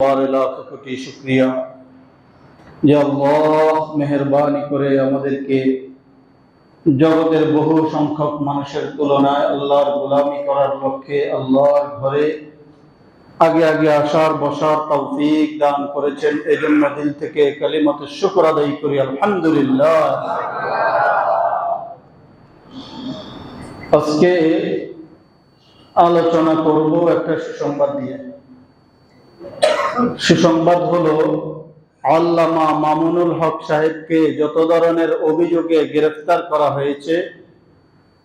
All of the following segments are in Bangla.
আল্লাহর লাখ কোটি শুক্রিয়া। যে আল্লাহ মেহরবানি করে আমাদেরকে জগতের বহু সংখ্যক মানুষের তুলনায় আল্লাহর গোলামি করার লক্ষ্যে আল্লাহর ঘরে আগে আগে আসার, বসার তৌফিক দান করেছেন। এই জন্য দিল থেকে কালিমত শুকর আদায় করি। আলহামদুলিল্লাহ। আজকে আলোচনা করব একটা সুসংবাদ দিয়ে সুসংবাদ হলো, আল্লামা মামুনুল হক সাহেবকে যত ধরনের অভিযোগে গ্রেফতার করা হয়েছে,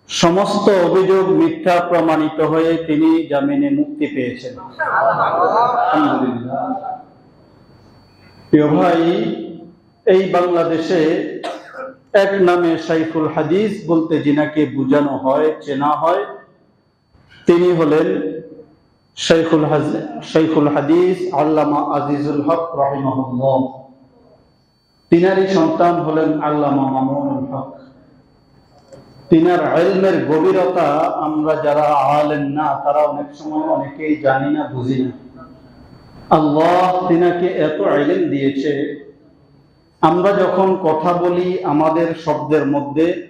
সমস্ত অভিযোগ মিথ্যা প্রমাণিত হয়ে তিনি জামিনে মুক্তি পেয়েছেন। ভাই, এই বাংলাদেশে এক নামে সাইফুল হাদিস বলতে যিনাকে বোঝানো হয়, চেনা হয়, তিনি হলেন শাইখুল হাজ- হাদিস আল্লামা আজিজুল হক রহিমাহুল্লাহ। তিনারই সন্তান হলেন আল্লামা মামুনুল হক। তিনার ইলমের গভীরতা আমরা যারা আলেন না, তারা অনেক সময় অনেকেই জানি না, বুঝি না। আল্লাহ তিনাকে এত ইলম দিয়েছে, আমরা যখন কথা বলি আমাদের শব্দের মধ্যে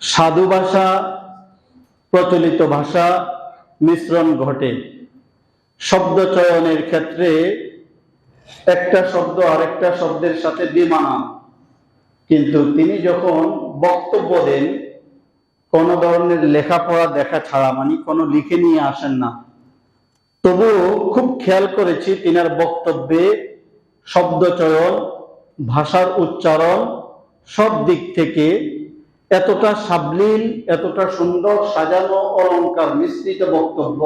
সাধু ভাষা, প্রচলিত ভাষা মিশ্রণ ঘটে। শব্দ চয়নের ক্ষেত্রে একটা শব্দ আরেকটা শব্দের সাথে বিমানা কিন্তু তিনি যখন বক্তব্য দেন, কোন ধরনের লেখাপড়া দেখা ছাড়া মানে কোনো লিখে নিয়ে আসেন না, তবুও খুব খেয়াল করেছি তিনার বক্তব্যে শব্দ চয়ন, ভাষার উচ্চারণ, সব দিক থেকে এতটা সাবলীল, এতটা সুন্দর সাজানো অলংকার মিশ্রিত বক্তব্য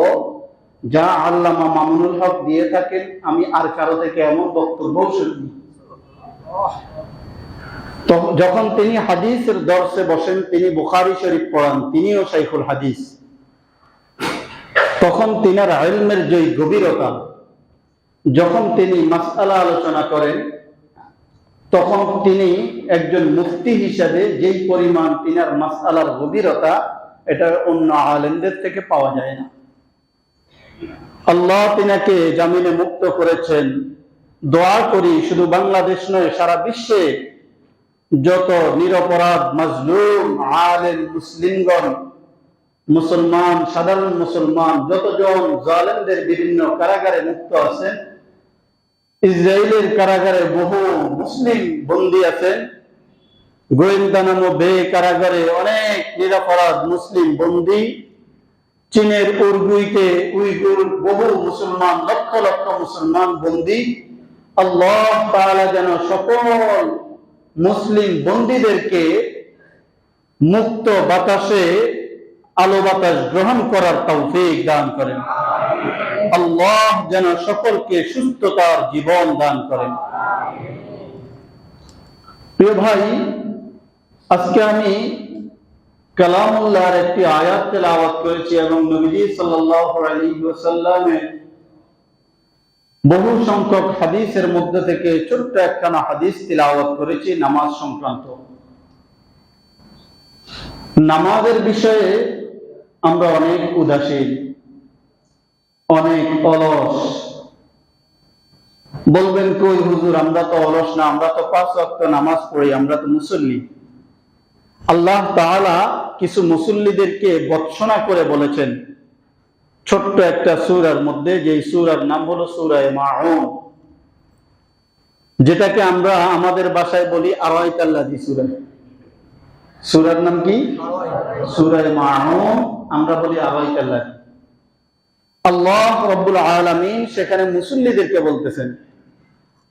যা আল্লামা মামুনুল হক দিয়ে থাকেন, আমি আর কারও থেকে এমন বক্তব্য শুনি যখন তিনি হাদিসের দর্শে বসেন, তিনি বুখারি শরীফ পড়ান, তিনিও শাইখুল হাদিস। তখন তিনার আলমের যে গভীরতা, যখন তিনি মাসআলা আলোচনা করেন তখন তিনি একজন মুফতি হিসাবে যেই পরিমাণ তিনার মাসআলার গভীরতা, এটা অন্য আলেমদের থেকে পাওয়া যায় না। আল্লাহ তিনাকে জামিনে মুক্ত করেছেন। দোয়া করি, শুধু বাংলাদেশ নয়, সারা বিশ্বে যত নিরপরাধ, মাজলুম, আলেম, মুসলিমগণ, মুসলমান, সাধারণ মুসলমান, যতজন জালেমদের বিভিন্ন কারাগারে মুক্ত আছেন ইসরায়েলের কারাগারে বহু মুসলিম বন্দী আছেন। গোয়েন্দানামো বে কারাগারে অনেক নিরাপরাধ মুসলিম বন্দী। চীনের উর্গুইতে উইগুর বহু মুসলমান, লক্ষ লক্ষ মুসলমান বন্দী। আল্লাহ তাআলা যেন সকল মুসলিম বন্দীদেরকে মুক্ত বাতাসে আলো বাতাস গ্রহণ করার তৌফিক দান করেন। আল্লাহ যেন সকলকে সুস্থতার জীবন দান করেন। প্রিয় ভাই, আজকে আমি কালামুল্লাহর একটি আয়াত তেলাওয়াত করেছি এবং নবীজি সাল্লাল্লাহু আলাইহি বহু সংখ্যক হাদিসের মধ্যে থেকে ছোট্ট একখানা হাদিস তিলাওয়াত করেছি নামাজ সংক্রান্ত। নামাজের বিষয়ে আমরা অনেক উদাসীন। অনেক অলস। বলবেন কই, হুজুর, আমরা তো অলস না, আমরা তো পাঁচ ওয়াক্ত নামাজ পড়ি, আমরা তো মুসল্লি। আল্লাহ তাআলা কিছু মুসল্লিদেরকে বৎসনা করে বলেছেন। ছোট্ট একটা সূরার মধ্যে যে সূরার নাম হলো সুরায় মাউন। যেটাকে আমরা আমাদের বাসায় বলি আরাইতাল্লাদি সূরা। সুরার নাম কি? সুরায় মাউন, আমরা বলি আরাইতাল্লাদি আল্লাহ রব্বুল আলামিন সেখানে মুসল্লিদেরকে বলতেছেন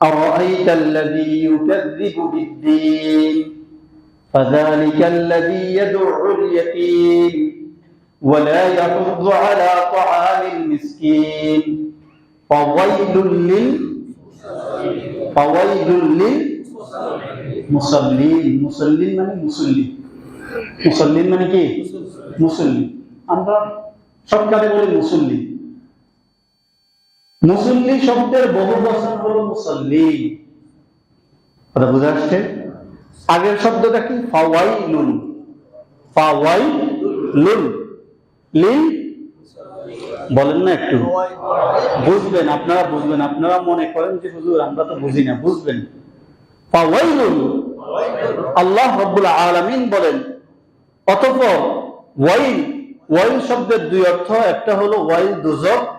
আরাইতাল্লাযী ইউকাযযিবু বিদ্দীন فذلك الذي يدعو اليتيم ولا يحض على طعام المسكين فويل لل فويل للمصلين মুসল্লিন মানে মুসল্লি মুসল্লিন মানে কি মুসল্লি আমরা সরকারে বলি মুসল্লি মুসল্লি শব্দের বহু বচন হলো মুসল্লি। কথা বুঝা আসছে? আগের শব্দটা কি? ফাওয়াইলুন। ফাওয়াইলুন। লিল বলেন না একটু। বুঝবেন, আপনারা বুঝবেন। আপনারা মনে করেন যে, হুজুর, আমরা তো বুঝি না, বুঝবেন। ফাওয়াইলুন। আল্লাহ রব্বুল আলামিন বলেন, অতঃপর ওয়াইল ওয়াইল শব্দের দুই অর্থ, একটা হলো ওয়াইল দুজক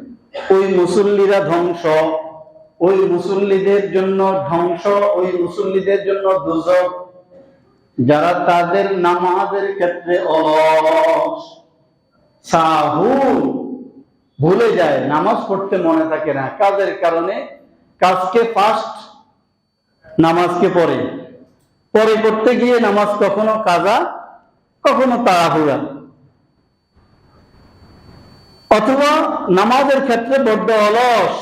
ওই মুসল্লিরা ধ্বংস। ওই মুসল্লিদের জন্য ধ্বংস, ওই মুসল্লিদের জন্য দুজক যারা তাদের নামাজের ক্ষেত্রে অলস। ভুলে যায়, নামাজ পড়তে মনে থাকে না। কাজের কারণে কাজকে ফার্স্ট নামাজকে পরে পরে করতে গিয়ে নামাজ কখনো কাজা, কখনো তাড়াহুড়া। অথবা নামাজের ক্ষেত্রে বড্ড অলস,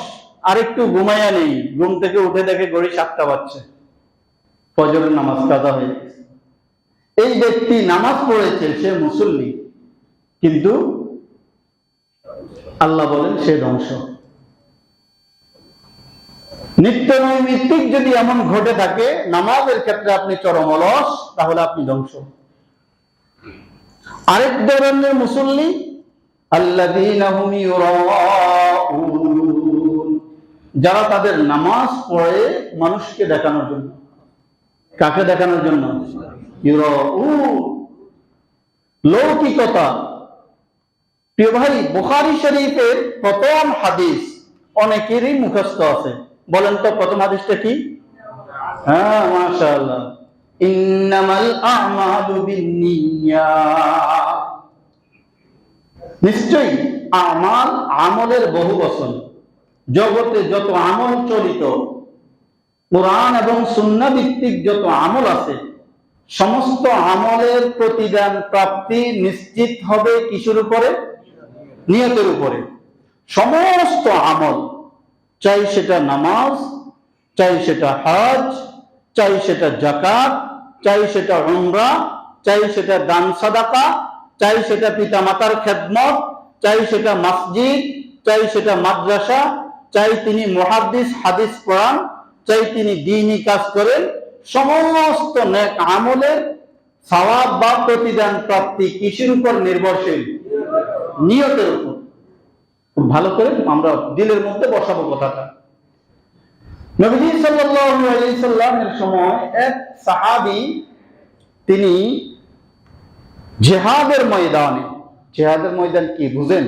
আরেকটু ঘুমাইয়া নেই, ঘুম থেকে উঠে দেখে গড়ি সাতটা বাজছে। ফজরের নামাজ কাজা হয়ে এই ব্যক্তি নামাজ পড়েছে, সে মুসল্লি। কিন্তু আল্লাহ বলেন সে ধ্বংস। নিত্য নৈমিত্তিক যদি এমন ঘটে থাকে, নামাজের ক্ষেত্রে আপনি চরম অলস, তাহলে আপনি ধ্বংস। আরেক ধরনের মুসল্লি যারা তাদের নামাজ পড়ে মানুষকে দেখানোর জন্য। কাকে দেখানোর জন্য? লৌকিকতা। প্রিয় ভাই, বুখারী শরীফের প্রথম হাদিস অনেকেরই মুখস্থ আছে। বলেন তো, প্রথম হাদিসটা কি? হ্যাঁ মাশাআল্লাহ। ইন্নামাল আমালু বিন্নিয়াত। নিশ্চয়ই আমার আমলের বহু বচন। জগতে যত আমল চলিত, কোরআন এবং সুন্না ভিত্তিক যত আমল আছে, সমস্ত আমলের প্রতিদান প্রাপ্তি নিশ্চিত হবে কিসের উপরে? নিয়তের উপরে। সমস্ত আমল, চাই সেটা নামাজ, চাই সেটা হজ, চাই সেটা জাকাত চাই সেটা উমরা, চাই সেটা দান সাদাকা চাই সেটা পিতা মাতার খেদমত, চাই সেটা মসজিদ, চাই সেটা মাদ্রাসা, চাই তিনি মুহাদ্দিস, হাদিস পড়ান, চাই তিনি দিনই কাজ করেন। সমস্ত নেক আমলের সওয়াব বা প্রতিদান প্রাপ্তি কিসের উপর নির্ভরশীল, নিয়তের উপর। খুব ভালো করে আমরা দিলের মধ্যে বসাবো কথাটা। নবীজি সাল্লাল্লাহু আলাইহি সাল্লামের সময় এক সাহাবী তিনি জেহাদের ময়দানে, জেহাদের ময়দান কি, বুঝেন?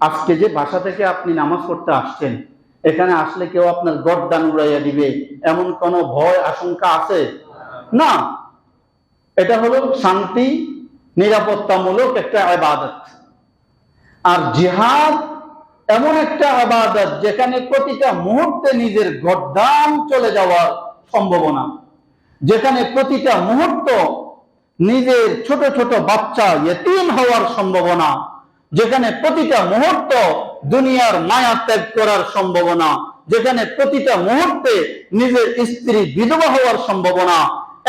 আজকে যে বাসা থেকে আপনি নামাজ পড়তে আসছেন, এখানে আসলে কেউ আপনার গড্ডান উড়াইয়া দিবে, এমন কোন ভয়, আশঙ্কা আছে? না। এটা হলো শান্তি, নিরাপত্তামূলক একটা আবাদত। আর জিহাদ এমন একটা আবাদত যেখানে প্রতিটা মুহূর্তে নিজের গদ্দান চলে যাওয়ার সম্ভাবনা। যেখানে প্রতিটা মুহূর্ত নিজের ছোট ছোট বাচ্চা ইয়েতিম হওয়ার সম্ভাবনা, যেখানে প্রতিটা মুহূর্ত দুনিয়ার মায়া ত্যাগ করার সম্ভাবনা, যেখানে প্রতিটা মুহূর্তে নিজের স্ত্রী বিধবা হওয়ার সম্ভাবনা,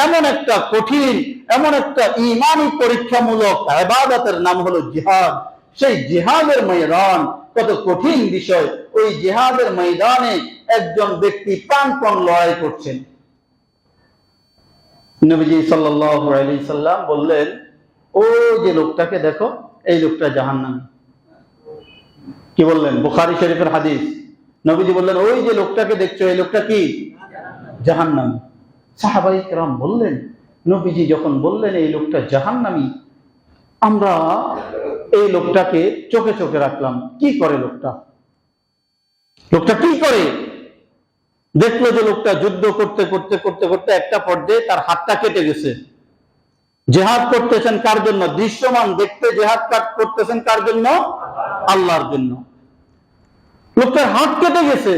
এমন একটা কঠিন, এমন একটা ইমানি পরীক্ষামূলক আবাদতের নাম হলো জিহাদ। সেই জিহাদের ময়দান, কত কঠিন বিষয়, ওই জিহাদের ময়দানে একজন ব্যক্তি প্রাণপণ লড়াই করছেন। নবীজি সাল্লাম বললেন, ও যে লোকটাকে দেখো, এই লোকটা জাহান্নামী। কি বললেন? বুখারী শরীফের হাদিস। নবীজি বললেন, ওই যে লোকটাকে দেখছ, এই লোকটা কি? জাহান্নামী। সাহাবাই কেরাম বললেন, নবীজি যখন বললেন, এই লোকটা জাহান্নামী, আমরা এই লোকটাকে চোখে চোখে রাখলাম। কি করে লোকটা? লোকটা কি করে? দেখল যে লোকটা যুদ্ধ করতে করতে করতে করতে একটা পর্যায়ে তার হাতটা কেটে গেছে। জেহাদ করতেছেন কার জন্য? দৃশ্যমান দেখতে জেহাদ করতেছেন কার জন্য? আল্লাহর জন্য। লোকটার হাত কেটে গেছে।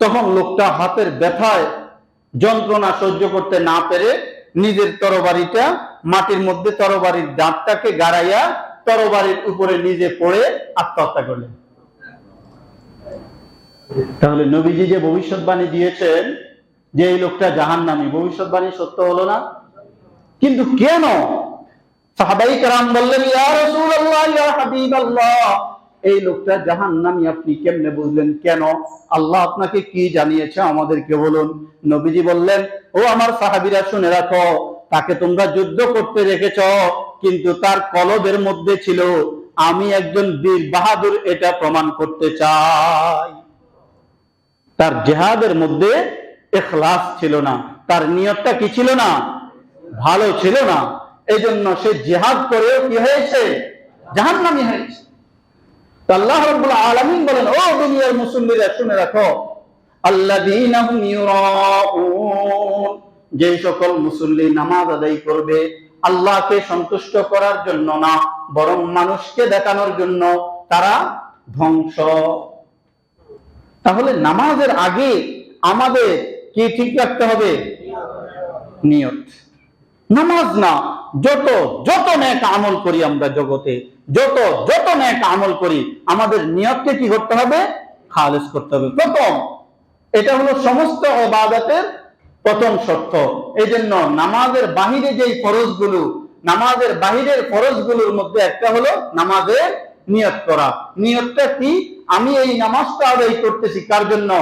তখন লোকটা হাতের ব্যথায় যন্ত্রণা সহ্য করতে না পেরে নিজের তরবারিটা, মাটির মধ্যে তরবারির দাঁতটাকে গাড়াইয়া তরবারির উপরে নিজে পড়ে আত্মহত্যা করলেন। তাহলে নবীজি যে ভবিষ্যৎবাণী দিয়েছেন যে এই লোকটা জাহান জাহান্নামী, ভবিষ্যৎবাণী সত্য হলো না? কিন্তু কেন? সাহাবাই কারাম বললেন এই লোকটা জাহান্নামী, আপনি কেমনে বুঝলেন? কেন? আল্লাহ আপনাকে কি জানিয়েছে আমাদেরকে বলুন? নবীজি বললেন, ও আমার সাহাবীরা, শুনে রাখো, তাকে তোমরা যুদ্ধ করতে রেখেছ, কিন্তু তার কলবের মধ্যে ছিল, আমি একজন বীর বাহাদুর, এটা প্রমাণ করতে চাই। তার জেহাদের মধ্যে এখলাস ছিল না। তার নিয়তটা কি ছিল না? ভালো ছিল না। এই জন্য সে জেহাদ করেও কি হয়েছে? জাহান্নামী হয়েছে। আল্লাহ রাব্বুল আলামিন বলেন, ও দুনিয়ার মুসল্লিরা, শুনে রাখো। যে সকল মুসল্লি নামাজ আদায় করবে, আল্লাহকে সন্তুষ্ট করার জন্য না, বরং মানুষকে দেখানোর জন্য তারা ধ্বংস তাহলে নামাজের আগে আমাদের কি ঠিক রাখতে হবে? নিয়ত। নামাজ না, যত যত ন্যাক আমল করি আমরা জগতে, যত যত ন্যাক আমল করি, আমাদের নিয়তকে কি করতে হবে? খালেজ করতে হবে। প্রথম, এটা হলো সমস্ত ইবাদতের প্রথম শর্ত। এই জন্য নামাজের বাহিরে যেই ফরজগুলো, নামাজের বাহিরের ফরজগুলোর মধ্যে একটা হলো নামাজের নিয়ত করা। নিয়তটা কি? আমি এই নামাজটা আদায় করতেছি কার জন্য?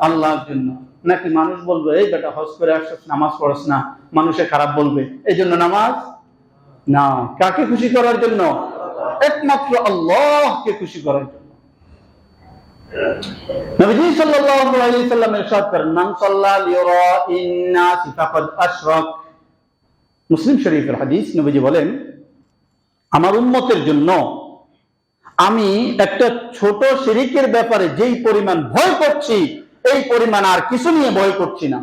আল্লাহর জন্য। নাকি মানুষ বলবে, এই বেটা হজ করে আসছিস, নামাজ পড়াস না। মানুষে খারাপ বলবে, এই জন্য নামাজ? না। কাকে খুশি করার জন্য? একমাত্র আল্লাহকে খুশি করার জন্য। মুসলিম শরীফের হাদিস নবীজি বলেন, আমার উম্মতের জন্য আমি একটা ছোট শিরিকের ব্যাপারে যেই পরিমাণ ভয় করছি, এই পরিমাণ আর কিছু নিয়ে ভয় করছি না।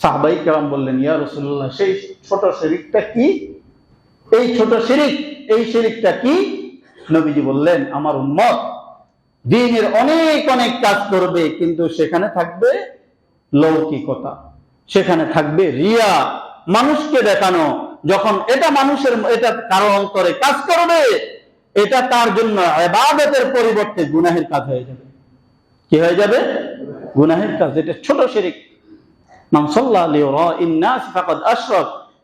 সাহবাই কেরাম বললেন, ইয়া রসুল্লাহ সেই ছোট শিরিকটা কি? এই ছোট শিরিক এই শিরিকটা কি? নবীজি বললেন, আমার উম্মত দিনের অনেক অনেক কাজ করবে, কিন্তু সেখানে থাকবে লৌকিকতা। সেখানে থাকবে রিয়া, মানুষকে দেখানো। যখন এটা মানুষের, এটা কারও অন্তরে কাজ করবে এটা তার জন্য এবাদতের পরিবর্তে গুনাহের কাজ হয়ে যাবে। কি হয়ে যাবে? গুনাহের কাজ। এটা ছোট শিরিক।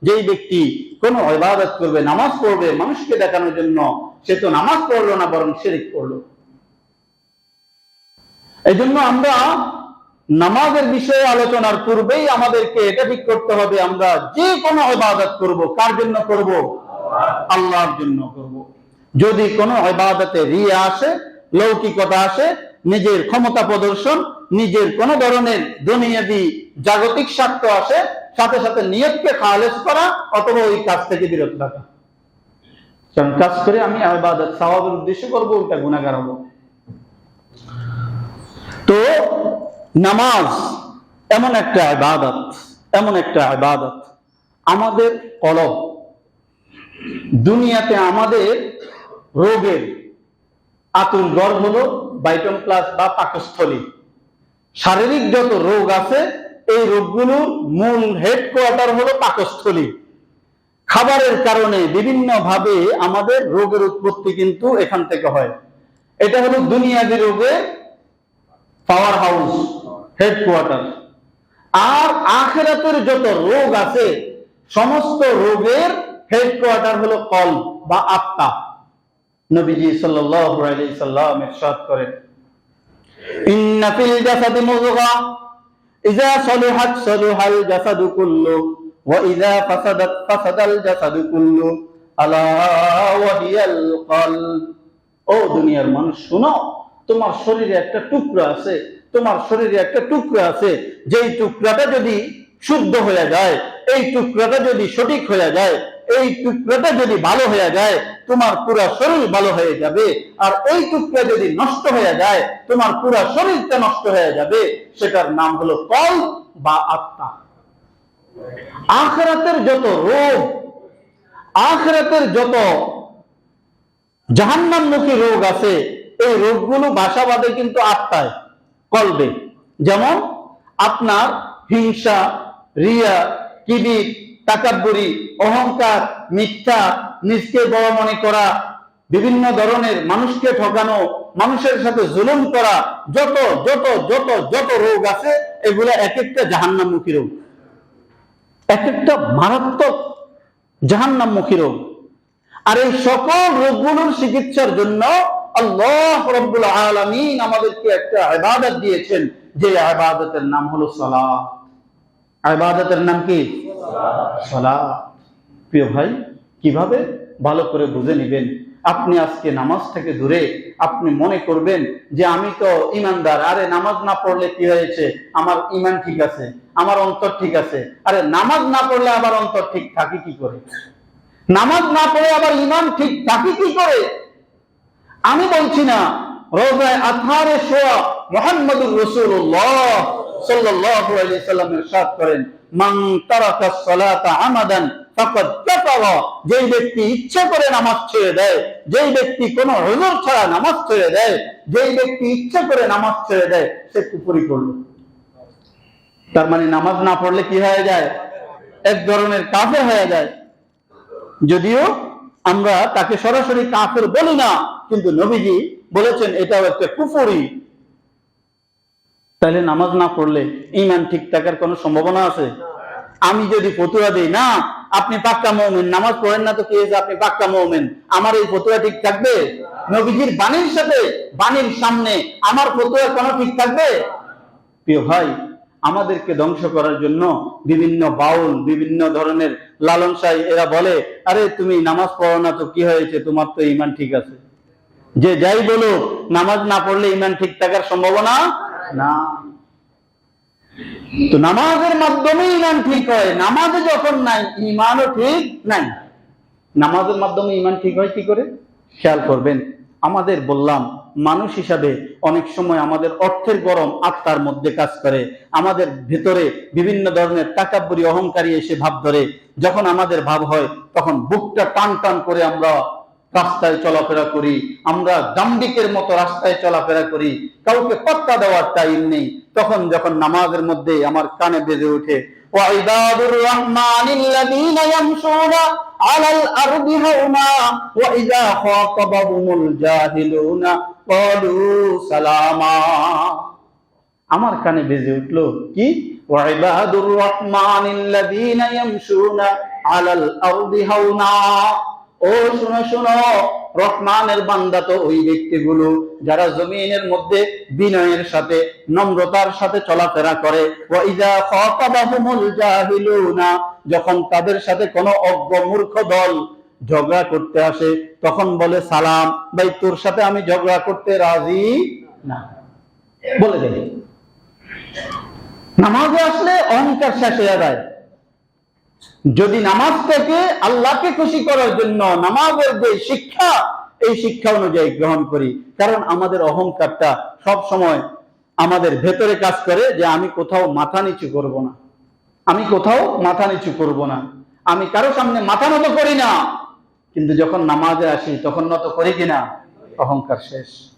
যেই ব্যক্তি কোন ইবাদত করবে, নামাজ পড়বে, মানুষকে দেখানোর জন্য, সে তো নামাজ পড়ল না, বরং শিরিক এই জন্য আমরা নামাজের বিষয়ে আলোচনার পূর্বেই আমাদেরকে এটা ঠিক করতে হবে, আমরা যে কোনো ইবাদত করব, কার জন্য করব? আল্লাহর জন্য করব। যদি কোনো ইবাদতে রিয়া আসে, লৌকিকতা আসে, নিজের ক্ষমতা প্রদর্শন, নিজের কোন ধরনের দুনিয়াবি জাগতিক স্বার্থ আসে, সাথে সাথে নিয়তকে খালেজ করা, অথবা ওই কাজ থেকে বিরত থাকা। কারণ কাজ করে আমি ইবাদত, সওয়াবের উদ্দেশ্য করব ওটা গুনাহগার হব। তো নামাজ এমন একটা ইবাদত, এমন একটা ইবাদত। আমাদের কলব, দুনিয়াতে আমাদের রোগের আতুর গড় হলো বাইটম প্লাস বা পাকস্থলী। শারীরিক যত রোগ আছে, এই রোগগুলোর মূল হেডকোয়ার্টার হলো পাকস্থলী। খাবারের কারণে বিভিন্ন ভাবে আমাদের রোগের উৎপত্তি কিন্তু এখান থেকে হয়। এটা হলো দুনিয়াবি রোগে পাওয়ার হাউস হেডকোয়ার্টার আর আখেরাতের যত রোগ আছে, সমস্ত রোগের হেডকোয়ার্টার হলো কল বা আত্মা। নবীজি সাল্লাম ইরশাদ করেন। ও দুনিয়ার মানুষ, শুনো, তোমার শরীরে একটা টুকরা আছে, তোমার শরীরে একটা টুকরা আছে, যেই টুকরাটা যদি শুদ্ধ হয়ে যায়, এই টুকরাটা যদি সঠিক হয়ে যায় এই টুকরাটা যদি ভালো হয়ে যায়, তোমার পুরো শরীর ভালো হয়ে যাবে। আর ওই টুকরা যদি নষ্ট হয়ে যায়, তোমার পুরো শরীরটা নষ্ট হয়ে যাবে। সেটার নাম হলো কল বা আত্মা। আখরাতের যত রোগ, আখরাতের যত জাহান্নামমুখী রোগ আছে, এই রোগগুলো বাসা বাঁধে কিন্তু আত্মায়, কলবে। যেমন আপনার হিংসা, রিয়া কিবির তাকাব্বুরি অহংকার, মিথ্যা, নিজকে বড় মনে করা, বিভিন্ন ধরনের মানুষকে ঠকানো মানুষের সাথে জুলুম করা, যত যত যত যত রোগ আছে, এগুলো এক একটা জাহান্নামুখী রোগ। এক একটা মারাত্মক জাহান্নামুখী রোগ। আর এই সকল রোগগুলোর চিকিৎসার জন্য আল্লাহ রব্বুল আলামিন আমাদেরকে একটা ইবাদত দিয়েছেন, যে ইবাদতের নাম হলো সালাত। ইবাদতের নাম কি? সালাত প্রিয় ভাই, কীভাবে? ভালো করে বুঝে নেবেন। আপনি আজকে নামাজ থেকে দূরে আপনি মনে করবেন যে আমি তো ইমানদার। আরে, নামাজ না পড়লে কি হয়েছে? আমার ইমান ঠিক আছে, আমার অন্তর ঠিক আছে। আরে, নামাজ না পড়লে আবার অন্তর ঠিক থাকে কি করে? নামাজ না পড়ে আবার ইমান ঠিক থাকে কি করে? আমি বলছি না, রোজায় আথারে শোয়া মোহাম্মদুর রসুল্লাহ সাল্লাল্লাহু আলাইহি সাল্লাম ইরশাদ করেন, মান সালাতা আমাদান ফাকাদ কাফারা যেই ব্যক্তি করে নামাজ ছেড়ে দেয়, যেই ব্যক্তি কোনো হুজুর ছাড়া নামাজ ছেড়ে দেয়, যেই ব্যক্তি করে নামাজ ছেড়ে দেয়, সে কুপুরি করল তার মানে নামাজ না পড়লে কি হয়ে যায়? এক ধরনের কাফের হয়ে যায়। যদিও আমরা তাকে সরাসরি কাফের বলি না, কিন্তু নবীজি বলেছেন, এটাও একটা কুফরি। তাহলে নামাজ না পড়লে ইমান ঠিক থাকার কোনো সম্ভাবনা আছে? আমি যদি ফতুয়া দিই, না, আপনি পাক্কা মৌমেন, নামাজ পড়েন না তো কি হয়েছে আপনি পাক্কা মৌমেন? আমার এই ফতুয়া ঠিক থাকবে? নবীজির বাণীর সাথে, বাণীর সামনে আমার ফতুয়া কোনো ঠিক থাকবে? প্রিয় ভাই, আমাদেরকে ধ্বংস করার জন্য বিভিন্ন বাউল, বিভিন্ন ধরনের লালন সাই এরা বলে, আরে, তুমি নামাজ পড়ো না তো কি হয়েছে? তোমার তো ইমান ঠিক আছে। যে যাই বলো নামাজ না পড়লে ইমান ঠিক থাকার সম্ভাবনা না তো নামাজের মাধ্যমে ইমান ঠিক হয়, নামাজে যখন নাই, ইমানও ঠিক নাই। নামাজের মাধ্যমে ইমান ঠিক হয় কি করে? খেয়াল করবেন, আমাদের বললাম, মানুষ হিসাবে অনেক সময় আমাদের অর্থের গরম আত্মার মধ্যে কাজ করে। আমাদের ভেতরে বিভিন্ন ধরনের টাকাবুরি অহংকারী এসে ভাব ধরে। যখন আমাদের ভাব হয়, তখন বুকটা টান টান করে আমরা রাস্তায় চলাফেরা করি, আমরা দাম্বিকের মতো রাস্তায় চলাফেরা করি, কাউকে পাত্তা দেওয়ার টাইম নেই। তখন যখন নামাজের মধ্যে আমার কানে বেজে ওঠে আমার কানে বেজে উঠল, কি? ওয়াইবাহাদুর রহমান আলাল আরদি হাওনা ও শুনো শুনো, রহমানের বান্দা তো ওই ব্যক্তিগুলো যারা জমিনের মধ্যে বিনয়ের সাথে, নম্রতার সাথে চলাফেরা করে। যখন তাদের সাথে কোনো অজ্ঞ মূর্খ দল ঝগড়া করতে আসে, তখন বলে, সালাম, ভাই, তোর সাথে আমি ঝগড়া করতে রাজি না। বলে দেবে। নামাজে আসলে অহংকার শেষ হয়ে যায়। যদি নামাজ থেকে আল্লাহকে খুশি করার জন্য নামাজের যে শিক্ষা, এই শিক্ষা অনুযায়ী গ্রহণ করি। কারণ আমাদের অহংকারটা সব সময় আমাদের ভেতরে কাজ করে যে আমি কোথাও মাথা নিচু করব না। আমি কোথাও মাথা নিচু করব না। আমি কারও সামনে মাথা নত করি না। কিন্তু যখন নামাজে আসি, তখন নত করি কিনা? অহংকার শেষ।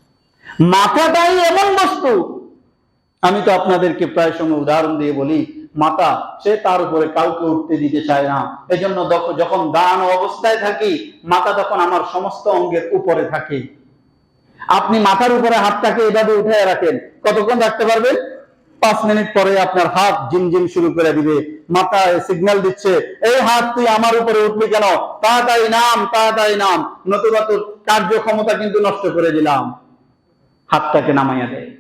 মাথাটাই এমন বস্তু। আমি তো আপনাদেরকে প্রায় সময় উদাহরণ দিয়ে বলি মাতা, সে তার উপরে কাউকে উঠতে দিতে চায় না। এজন্য যখন দান অবস্থায় থাকি মাথা তখন আমার সমস্ত অঙ্গের উপরে থাকে। আপনি মাথার উপরে হাতটাকে এভাবে উঠে রাখেন। কতক্ষণ রাখতে পারবেন? পাঁচ মিনিট পরে আপনার হাত জিমজিম শুরু করে দিবে। মাথা সিগন্যাল দিচ্ছে, এই হাত তুই আমার উপরে উঠবি কেন? তাড়াতাড়ি নাম তাড়াতাড়ি নাম। নতুবা তোর কার্যক্ষমতা কিন্তু নষ্ট করে দিলাম। হাতটাকে নামাইয়া দেয়।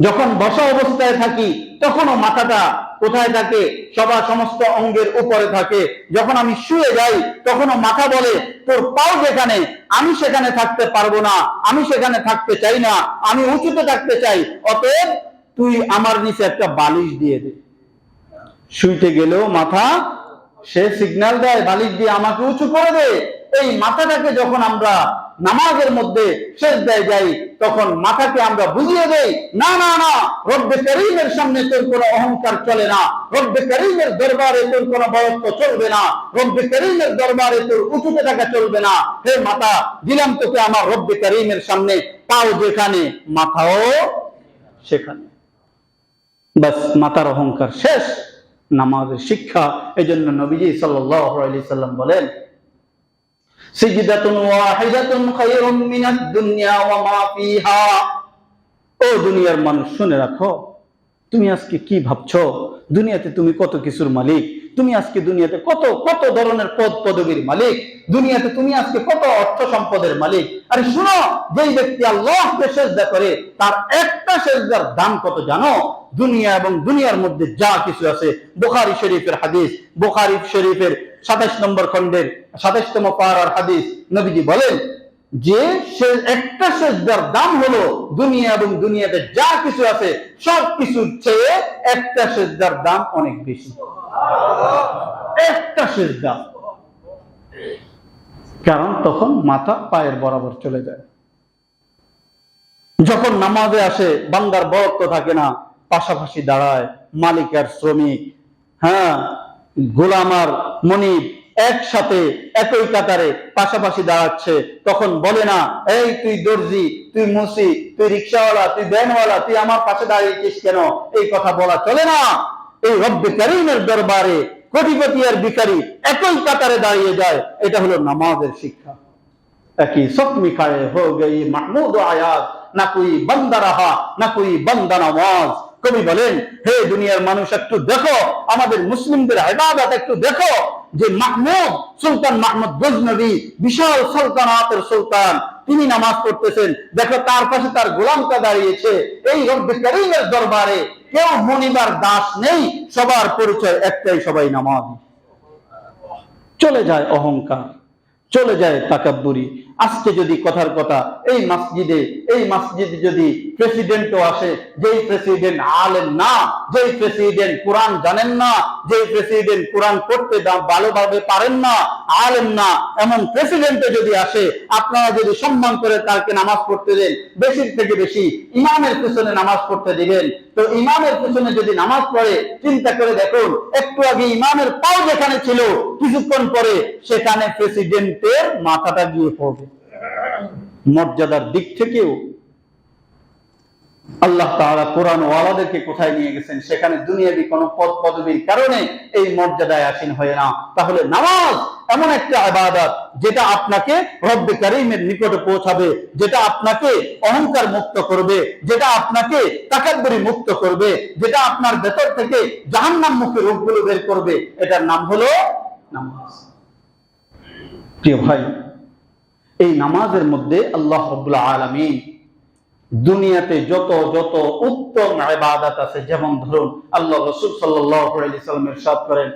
যখন বসা অবস্থায় থাকি, তখনও মাথাটা কোথায় থাকে? সবার সমস্ত অঙ্গের উপরে থাকে। যখন আমি শুয়ে যাই, তখনও মাথা বলে, তোর পাও যেখানে, আমি সেখানে থাকতে পারব না, আমি সেখানে থাকতে চাই না, আমি উঁচুতে থাকতে চাই। অতএব তুই আমার নিচে একটা বালিশ দিয়ে দে। শুইতে গেলেও মাথা, সে সিগন্যাল দেয়, বালিশ দিয়ে আমাকে উঁচু করে দে। এই মাথাটাকে যখন আমরা নামাজের মধ্যে শেষ দেয় যাই তখন মাথাকে আমরা বুঝিয়ে দেই, না না না, রব্বে করিমের সামনে তোর কোনো অহংকার চলে না, রব্বে করিমের দরবারে তোর কোনো বয়স্ক চলবে না, রব্বে করিমের দরবারে তোর উঁচুতে থাকা চলবে না। হে মাথা দিলাম তোকে আমার রব্বে করিমের সামনে, পাও যেখানে, মাথাও সেখানে। বাস মাতার অহংকার শেষ। নামাজের শিক্ষা এই জন্য নবীজি সাল্লাম বলেন সিজদাতুন ওয়াহিদাতুন খায়রুম মিনাদ দুনিয়া ওয়া মা ফিহা। ও দুনিয়ার মানুষ, শুনে রাখো, তুমি আজকে কি ভাবছ? দুনিয়াতে তুমি কত কিছুর মালিক? তুমি আজকে দুনিয়াতে কত কত ধরনের পদ পদবীর মালিক? দুনিয়াতে তুমি আজকে কত অর্থ সম্পদের মালিক? আরে শুনো, যেই ব্যক্তি আল্লাহকে সেজদা করে, তার একটা সেজদার দাম কত জানো? দুনিয়া এবং দুনিয়ার মধ্যে যা কিছু আছে, বোখারি শরীফের হাদিস, বোখারি শরীফের সাতাশ নম্বর খণ্ডের সাতাশতম পাড়ার হাদিস, নবীজি বলেন যে একটা সেজদার দাম হলো দুনিয়া এবং দুনিয়াতে যা কিছু আছে সব কিছুর চেয়ে একটা সেজদার দাম অনেক বেশি। একটা সেজদা। কারণ তখন মাথা পায়ের বরাবর চলে যায়। যখন নামাজে আসে, বান্দার বরত্ব থাকে না, পাশাপাশি দাঁড়ায়, মালিক আর শ্রমিক হ্যাঁ গোলাম আর মনিব একসাথে একই কাতারে পাশাপাশি দাঁড়াচ্ছে। তখন বলে না, এই তুই দর্জি, তুই মুসি, তুই রিক্সাওয়ালা, তুই ব্যানওয়ালা তুই আমার পাশে দাঁড়িয়েছিস কেন? এই কথা বলা চলে না। এই রব্বে কারিমের দরবারে কোটিপতি আর বিকারী একই কাতারে দাঁড়িয়ে যায়। এটা হলো নামাজের শিক্ষা। একই সপ্মি খায় হো গেই মাহমুদ আয়াত। না কুই বন্দা রাহা, না কুই বন্দা নামাজ। কবি বলেন, হে দুনিয়ার মানুষ, একটু দেখো। আমাদের মুসলিমদের হেদাদাত একটু দেখো। যে মাহমুদ, সুলতান মাহমুদ গজনবী, বিশাল সুলতানাতের সুলতান, তিনি নামাজ পড়তেছেন। দেখো, তার পাশে তার গোলামটা দাঁড়িয়েছে। এই রব্বে করিমের দরবারে কেউ মনিবার দাস নেই। সবার পরিচয় একটাই, সবাই নামাজ। চলে যায় অহংকার, চলে যায় তাকাব্বুরি। আজকে যদি কথার কথা, এই মসজিদে এই মসজিদে যদি প্রেসিডেন্টও আসে, যেই প্রেসিডেন্ট আলেন না, যেই প্রেসিডেন্ট কোরআন জানেন না, যেই প্রেসিডেন্ট কোরআন দা- ভালোভাবে পারেন না আলেন না, এমন প্রেসিডেন্টে যদি আসে, আপনারা যদি সম্মান করে তাকে নামাজ পড়তে দেন, বেশির থেকে বেশি ইমামের পিছনে নামাজ পড়তে দিবেন। তো ইমামের পিছনে যদি নামাজ পড়ে, চিন্তা করে দেখুন, একটু আগে ইমামের পাও যেখানে ছিল, কিছুক্ষণ পরে সেখানে প্রেসিডেন্টের মাথাটা গিয়ে পড়বে। মর্যাদার দিক থেকেও আল্লাহ তাআলা কোরআন ওয়ালাদেরকে কোথায় নিয়ে গেছেন? সেখানে দুনিয়াবি কোন পদ পদবীর কারণে এই মর্যাদায় আসীন হয় না। তাহলে নামাজ এমন একটা ইবাদত যেটা আপনাকে রব্বে কারীমের নিকটে পৌঁছাবে, যেটা আপনাকে অহংকার মুক্ত করবে, যেটা আপনাকে তাকাব্বুরি মুক্ত করবে, যেটা আপনার ভেতর থেকে জাহান্নাম মুখী রূপগুলো বের করবে। এটার নাম হলো নামাজ। প্রিয় ভাই, এই নামাজের মধ্যে আল্লাহ রব্বুল্লাহ আলামিন দুনিয়াতে যত যত উত্তম আবাদাত আছে, যেমন ধরুন আল্লাহ রসুল সাল্লাহ আলি সাল্লামের ইরশাদ করেন